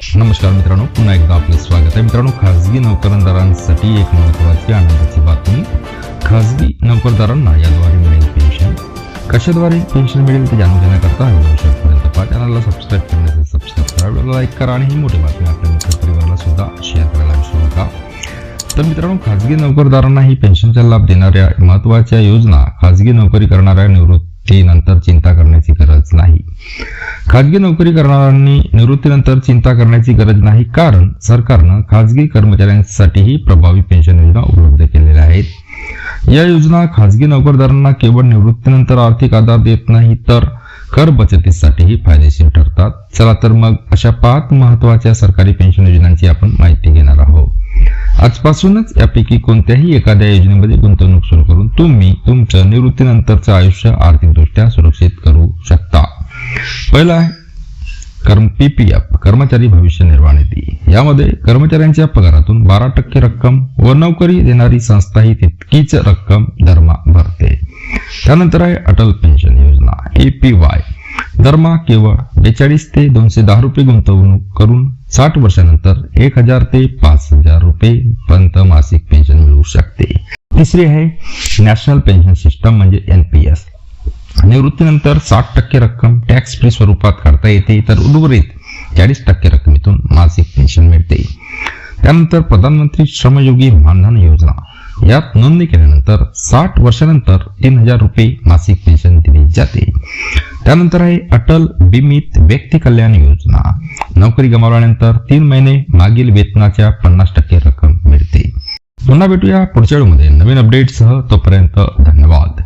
नमस्कार मित्रांनो पुन्हा एकदा आपलं स्वागत आहे. मित्रांनो खाजगी नोकरदारांसाठी एक महत्वाची आनंदाची बातमी. खाजगी नोकरदारांना याद्वारे मिळेल पेन्शन कशाद्वारे पेन्शन मिळेल ते जाणून घेण्याकरता हा व्हिडिओ पहा चॅनलला सबस्क्राईब करण्याचं सबस्क्राईब करा. व्हिडिओला लाईक करा आणि ही मोठी बातमी आपल्या मित्र परिवाराला सुद्धा शेअर करायला विसरू नका. तर मित्रांनो खाजगी नोकरदारांना ही पेन्शनचा लाभ देणाऱ्या महत्त्वाच्या योजना खाजगी नोकरी करणाऱ्या निवृत्तीनंतर चिंता करण्याची गरज नाही. खाजगी नोकरी करणाऱ्यांनी निवृत्तीनंतर चिंता करण्याची गरज नाही कारण सरकारनं खाजगी कर्मचाऱ्यांसाठीही प्रभावी पेन्शन योजना उपलब्ध केलेल्या आहेत. या योजना खाजगी नोकरदारांना केवळ निवृत्तीनंतर आर्थिक आधार देत नाही तर कर बचतीसाठीही फायदेशीर ठरतात. चला तर मग अशा पाच महत्त्वाच्या सरकारी पेन्शन योजनांची आपण माहिती घेणार आहोत. आजपासूनच यापैकी कोणत्याही एखाद्या योजनेमध्ये गुंतवणूक सुरू करून तुम्ही तुमचं निवृत्तीनंतरचं आयुष्य आर्थिकदृष्ट्या सुरक्षित करू पहिला आहे कर्म पीपीएफ कर्मचारी भविष्य निर्वाह निधी. यामध्ये कर्मचाऱ्यांच्या पगारातून बारा टक्के रक्कम व नोकरी देणारी संस्था ही तितकीच रक्कम दरमा भरते. त्यानंतर आहे अटल पेन्शन योजना ए पी वाय. दरमा केवळ बेचाळीस ते दोनशे दहा रुपये गुंतवणूक करून साठ वर्षानंतर एक हजार ते पाच हजार रुपये पर्यंत मासिक पेन्शन मिळू शकते. तिसरी आहे नॅशनल पेन्शन सिस्टम म्हणजे एन पी एस. निवृत्तीनंतर साठ टक्के रक्कम टॅक्स फ्री स्वरूपात काढता येते तर उर्वरित चाळीस टक्के रकमेतून मासिक पेन्शन मिळते. त्यानंतर प्रधानमंत्री श्रमयोगी मानधन योजना. यात नोंदणी केल्यानंतर साठ वर्षानंतर तीन हजार रुपये मासिक पेन्शन दिली जाते. त्यानंतर आहे अटल बीमित व्यक्ती कल्याण योजना. नोकरी गमावल्यानंतर तीन महिने मागील वेतनाच्या पन्नास टक्के रक्कम मिळते. पुन्हा भेटूया पुढच्या वेळेमध्ये. नवीन अपडेटसह तोपर्यंत धन्यवाद.